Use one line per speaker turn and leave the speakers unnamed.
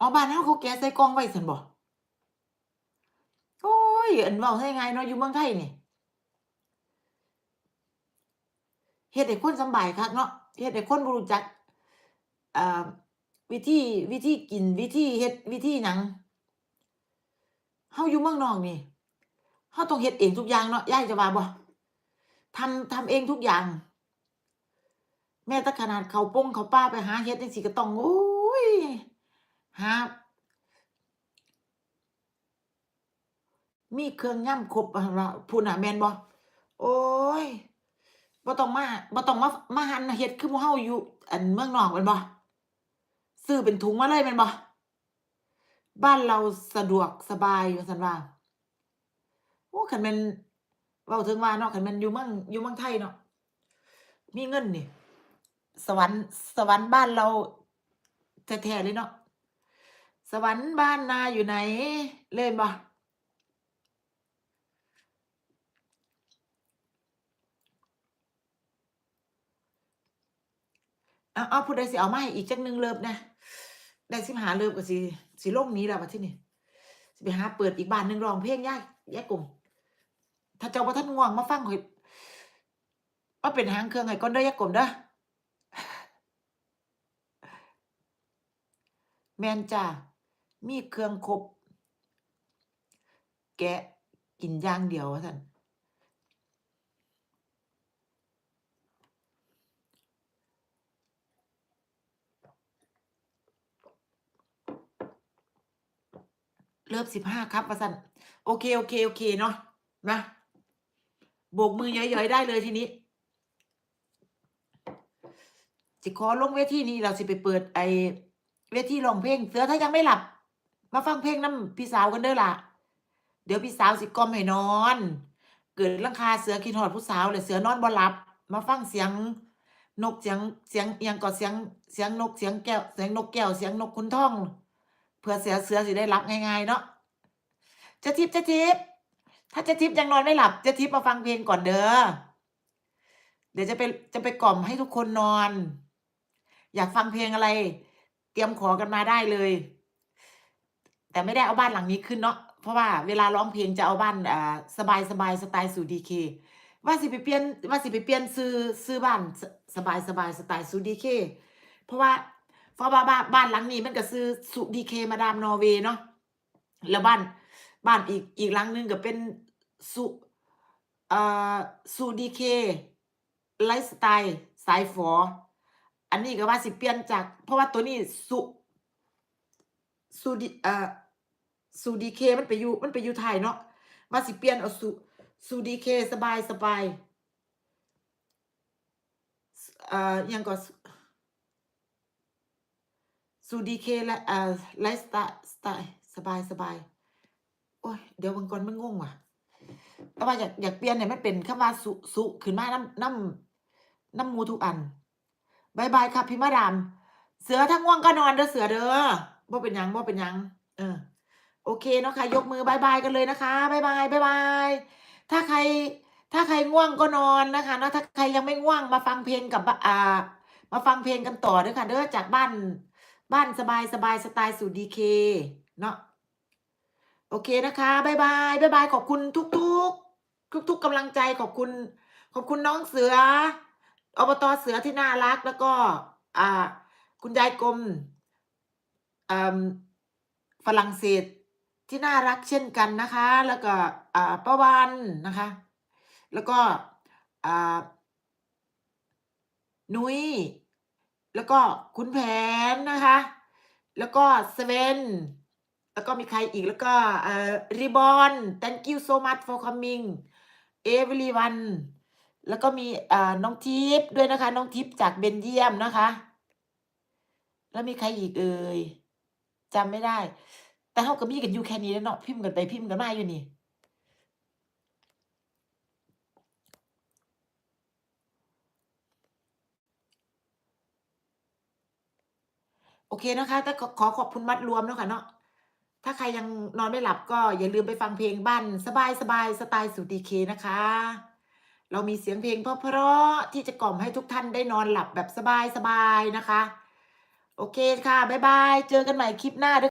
อ๋อบ้านเฮาเขาแกะใส่กล่องไว้ซั่นบ่โอ๊ยอันเว้าซะง่ายๆเนาะอยู่เมืองไทยนี่เฮ็ดให้คนสบายคักเนาะเฮ็ดให้คนบ่รู้จักอ่าวิธีวิธีกินวิธีเฮ็ดวิธีหยังเฮาอยู่เมืองนอกนี่เฮาต้องเฮ็ดเองทุกอย่างเนาะยายจะว่าบ่ทำทำเองทุกอย่าง แม้แต่ขนาดเขาปงเขาป่าไปหาเฮ็ดจังซี้ก็ต้องโอ๊ย หามีเครื่องย่ำครบว่าซั่นว่าพู้นน่ะแมนบ่โอ๊ยบ่ต้องมาบ่ต้องมามาหันเฮ็ดคือหมู่เฮาอยู่ อันเมืองนอกแม่นบ่ซื้อเป็นถุงมาเลยแม่นบ่บ้านเราสะดวกสบายว่าซั่นว่าโอ้คันแม่นเว้าถึงว่าเนาะคันแม่นอยู่เมืองอยู่เมืองไทยเนาะมีเงินนี่ สวรรค์สวรรค์บ้านเราแท้ๆเลยเนาะ สวรรค์บ้านนาอยู่ไหน เล่นบ่อ้าวๆผู้ใดสิเอามาให้อีกจักหนึ่งเลิฟน่ได้15เลิฟก็สิสิโลงหนีแล้วที่นี้สิไปหาเปิดอีกบ้านหนึ่งรองเพลงยายยายกลุ่มถ้าเจ้าบ่ทันง่วงมาฟังข้อยมาเป็นหางเครื่องให้ก่อนเด้อยายกลมเด้อแมนจ้ะ มีเครื่องครบ แกะกินย่างเดียวว่าซั่นเลิฟ15ครับว่าซั่นโอเคๆๆเค โอเคนาะมาโบกมือหยอยๆได้เลยทีนี้สิขอลงเวทีนี้แล้วสิไปเปิดไอเวทีร้องเพลง เสือถ้ายังไม่หลับ มาฟังเพลงนำพี่สาวกันเด้อล่ะ เดี๋ยวพี่สาวสิกล่อมให้นอน เกิดรังคาเสือคิดฮอดผู้สาวแล้วเสือนอนบ่หลับ มาฟังเสียง นกเสียงเสียงอิหยังก็เสียงเสียงนกเสียงแก้วเสียงนกแก้วเสียงนกขุนทองเผื่อเสือเสือสิได้หลับง่ายๆเนาะจ๊ทิพย์จ๊ทิพย์ถ้าจ๊ทิพย์ยังนอนไม่หลับจ๊ทิพย์มาฟังเพลงก่อนเด้อเดี๋ยวจะไปจะไปกล่อมให้ทุกคนนอน อยากฟังเพลงอะไร เตรียมขอกันมาได้เลย แต่ไม่ได้เอาบ้านหลังนี้ขึ้นเนาะเพราะว่าเวลาร้องเพลงจะเอาบ้านอ่าสบายๆสไตล์สู่ DK ว่าสิไปเปลี่ยนว่าสิไปเปลี่ยนชื่อชื่อบ้านสบายสบายสไตล์สู่ DK เพราะว่าเพราะว่าบ้านบ้านหลังนี้มันก็ชื่อสุ DK มาดามนอร์เวย์เนาะแล้วบ้านบ้านอีกอีกหลังหนึ่งก็เป็นสุอ่าสุ DK ไลฟ์สไตล์สายฝออันนี้ก็ว่าสิเปลี่ยนจาก เพราะว่าตัวนี้สุ สุดิอ่าสุ DK มันไปอยู่มันไปอยู่ไทยเนาะว่าสิเปลี่ยนเอาสุสุ DK สบายๆสอ่าอิหยังก็สสุ DK และอ่าไลฟ์สไตล์สไตล์สบายๆโอ๊ยเดี๋ยวบิ่งก่อนมันงงว่ะแต่ว่าอยากอยากเปลี่ยนให้มันเป็นคำว่าสุสุขึ้นมาน้ำน้ำน้ำมูทุกอันบายบายครับพี่มาดาม เสือถ้าง่วงก็นอนเด้อเสือเด้อ บ่เป็นยังบ่เป็นยัง เออ โอเคเนาะค่ะ ยกมือบายบายกันเลยนะคะบายบายบายบายถ้าใคร ถ้าใครง่วงก็นอนนะคะเนาะถ้าใครยังไม่ง่วงมาฟังเพลงกับบอ่า มาฟังเพลงกันต่อด้อค่ะ เด้อจากบ้าน บ้านสบายๆสไตล์สู่ DK เนาะโอเคนะคะบายบายบายบายขอบคุณทุกๆทุกๆกำลังใจขอบคุณ ขอบคุณน้องเสืออบต.เสือที่น่ารักแล้วก็ อ่า คุณยายกลม ฝรั่งเศสที่น่ารักเช่นกันนะคะ แล้วก็ป้าวันนะคะ แล้วก็นุ้ยแล้วก็คุณแผนนะคะ แล้วก็เซเว่นแล้วก็มีใครอีกแล้วก็เอ่อ Reborn Thank you so much for coming everyone แล้วก็มีน้องทิพย์ด้วยนะคะ น้องทิพย์จากเบลเยียมนะคะ แล้วมีใครอีกเอ่ย จำไม่ได้ แต่เราก็มีกันอยู่แค่นี้แล้วเนาะพิมพ์กันไปพิมพ์กันมาอยู่นี่โอเคนะคะแต่ขอขอบคุณมัดรวมเนาะค่ะเนาะ ถ้าใครยังนอนไม่หลับก็อย่าลืมไปฟังเพลงบ้าน สบายๆสไตล์สู่ DK นะคะ เรามีเสียงเพลงเพราะๆที่จะกล่อมให้ทุกท่านได้นอนหลับแบบสบายๆนะคะ โอเคค่ะ บ๊ายบาย เจอกันใหม่คลิปหน้าด้อ